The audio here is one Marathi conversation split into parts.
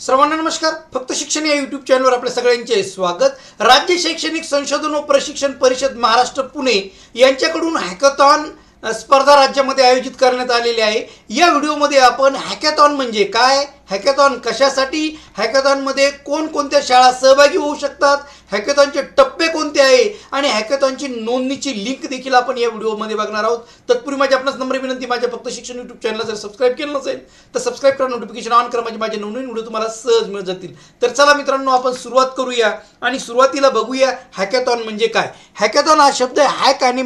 सर्वांना नमस्कार. फक्त शिक्षण या युट्यूब चॅनलवर आपल्या सगळ्यांचे स्वागत. राज्य शैक्षणिक संशोधन व प्रशिक्षण परिषद महाराष्ट्र पुणे यांच्याकडून हॅकॅथॉन स्पर्धा राज्यामध्ये आयोजित करण्यात आलेली आहे. या व्हिडिओमध्ये आपण हॅकॅथॉन म्हणजे काय? हॅकॅथॉन कशासाठी? हॅकॅथॉनमध्ये कोणकोणत्या शाळा सहभागी होऊ शकतात? हॅकॅथॉनचे टप्पे कोणते आहे? आणि हॅकॅथॉनची नोंदणीची लिंक देखील आपण या व्हिडिओमध्ये बघणार आहोत. तत्पूर्वी माझी आपणास नम्र विनंती माझ्या फक्त शिक्षण युट्यूब चॅनलला जर सबस्क्राईब केलं नसेल तर सबस्क्राईब करा नोटिफिकेशन ऑन करा म्हणजे माझे नवनवीन व्हिडिओ तुम्हाला सहज मिळत जातील. तर चला मित्रांनो आपण सुरुवात करूया. आणि सुरुवातीला बघूया हॅकॅथॉन म्हणजे काय? हॅकॅथॉन हा शब्द हॅक आणि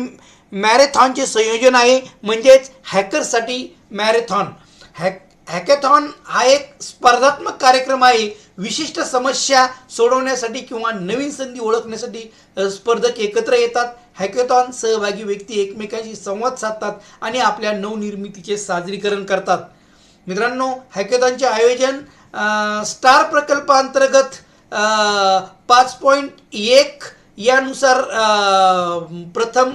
मॅरेथॉनचे संयोजन आहे म्हणजेच हॅकरसाठी मॅरेथॉन. हॅक हॅकॅथॉन हा एक स्पर्धात्मक कार्यक्रम आहे. विशिष्ट समस्या सोडवण्यासाठी किंवा नवीन संधी ओळखण्यासाठी स्पर्धक एकत्र येतात. हॅकॅथॉन सहभागी व्यक्ती एकमेकांशी संवाद साधतात आणि आपल्या नवनिर्मितीचे साजरीकरण करतात. मित्रांनो हॅकॅथॉनचे आयोजन स्टार प्रकल्पांतर्गत पाच पॉईंट एक यानुसार प्रथम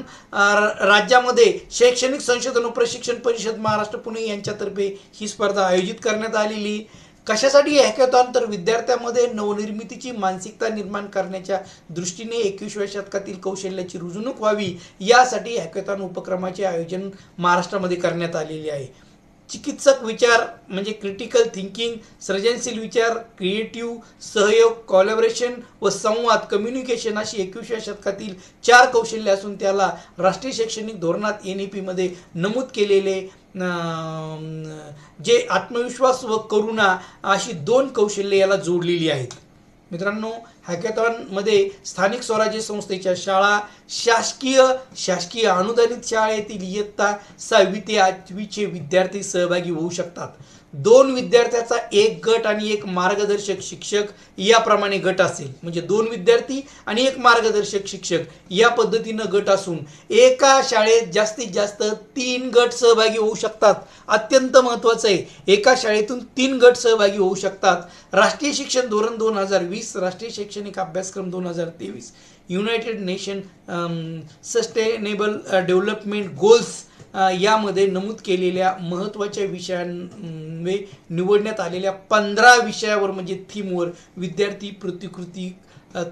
राज्यामध्ये शैक्षणिक संशोधन व प्रशिक्षण परिषद महाराष्ट्र पुणे यांच्यातर्फे ही स्पर्धा आयोजित करण्यात आलेली. कशासाठी हॅकॅथॉन तर विद्यार्थ्यांमध्ये नवनिर्मितीची मानसिकता निर्माण करण्याच्या दृष्टीने एकविसव्या शतकातील कौशल्याची रुजवणूक व्हावी. यासाठी हॅकॅथॉन उपक्रमाचे आयोजन महाराष्ट्रामध्ये करण्यात आलेले आहे. चिकित्सक विचार म्हणजे क्रिटिकल थिंकिंग सर्जनशील विचार क्रिएटिव्ह सहयोग कॉलॅबरेशन व संवाद कम्युनिकेशन अशी एकविसव्या शतकातील चार कौशल्य असून त्याला राष्ट्रीय शैक्षणिक धोरणात एन ई पीमध्ये नमूद केलेले जे आत्मविश्वास व करुणा अशी दोन कौशल्ये याला जोडलेली आहेत. मित्रांनो हॅकॅथॉनमध्ये स्थानिक स्वराज्य संस्थेच्या शाळा शासकीय शासकीय अनुदानित शाळेतील इयत्ता सहावी ते आठवीचे विद्यार्थी सहभागी होऊ शकतात. दोन विद्यार्थ्याचा एक गट आणि एक मार्गदर्शक शिक्षक याप्रमाणे गट असेल. म्हणजे दोन विद्यार्थी आणि एक मार्गदर्शक शिक्षक या पद्धतीनं गट असून एका शाळेत जास्तीत जास्त तीन गट सहभागी होऊ शकतात. अत्यंत महत्त्वाचं आहे एका शाळेतून तीन गट सहभागी होऊ शकतात. राष्ट्रीय शिक्षण धोरण दोन हजार वीस राष्ट्रीय शैक्षणिक अभ्यासक्रम दोन हजार तेवीस united nation sustainable development goals यामध्ये नमूद केलेल्या महत्त्वाच्या विषयांवे निवडण्यात आलेल्या पंधरा विषयावर म्हणजे थीमवर विद्यार्थी प्रतिकृती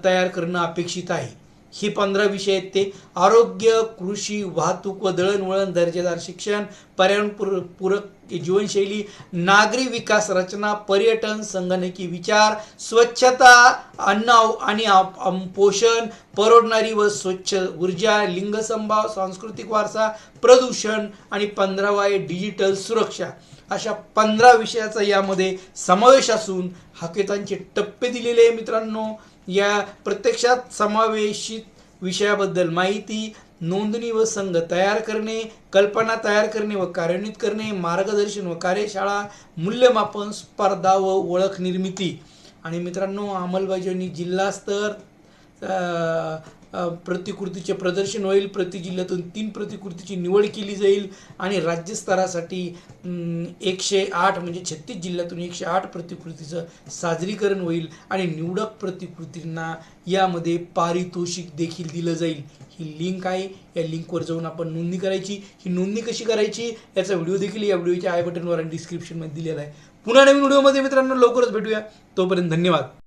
तयार करणं अपेक्षित आहे. हे पंधरा विषय आहेत ते. आरोग्य कृषी वाहतूक व दळणवळण दर्जेदार शिक्षण पर्यावरण पूरक जीवनशैली नागरी विकास रचना पर्यटन संगणकी विचार स्वच्छता अन्न आणि आप- पोषण परवडणारी व स्वच्छ ऊर्जा लिंगसंभाव सांस्कृतिक वारसा प्रदूषण आणि पंधरावा आहे डिजिटल सुरक्षा. अशा पंधरा विषयाचा यामध्ये समावेश असून हकेतांचे टप्पे दिलेले आहे मित्रांनो. या प्रत्यक्षात समावेशित विषयाबद्दल माहिती नोंदणी व संघ तयार करणे कल्पना तयार करणे व कार्यान्वित करणे मार्गदर्शन व कार्यशाळा मूल्यमापन स्पर्धा व ओळख निर्मिती. आणि मित्रांनो अंमलबजावणी जिल्हास्तर प्रतिकृतीचे प्रदर्शन होईल. प्रति जिल्ह्यातून तीन प्रतिकृतीची निवड केली जाईल. आणि राज्यस्तरासाठी एकशे आठ म्हणजे छत्तीस जिल्ह्यातून एकशे आठ प्रतिकृतीचं साजरीकरण होईल. आणि निवडक प्रतिकृतींना यामध्ये पारितोषिक देखील दिलं जाईल. ही लिंक आहे. या लिंकवर जाऊन आपण नोंदणी करायची. ही नोंदणी कशी करायची? याचा व्हिडिओ देखील या व्हिडिओच्या आय बटनवर आणि डिस्क्रिप्शनमध्ये दिलेला आहे. पुन्हा नवीन व्हिडिओमध्ये मित्रांनो लवकरच भेटूया. तोपर्यंत धन्यवाद.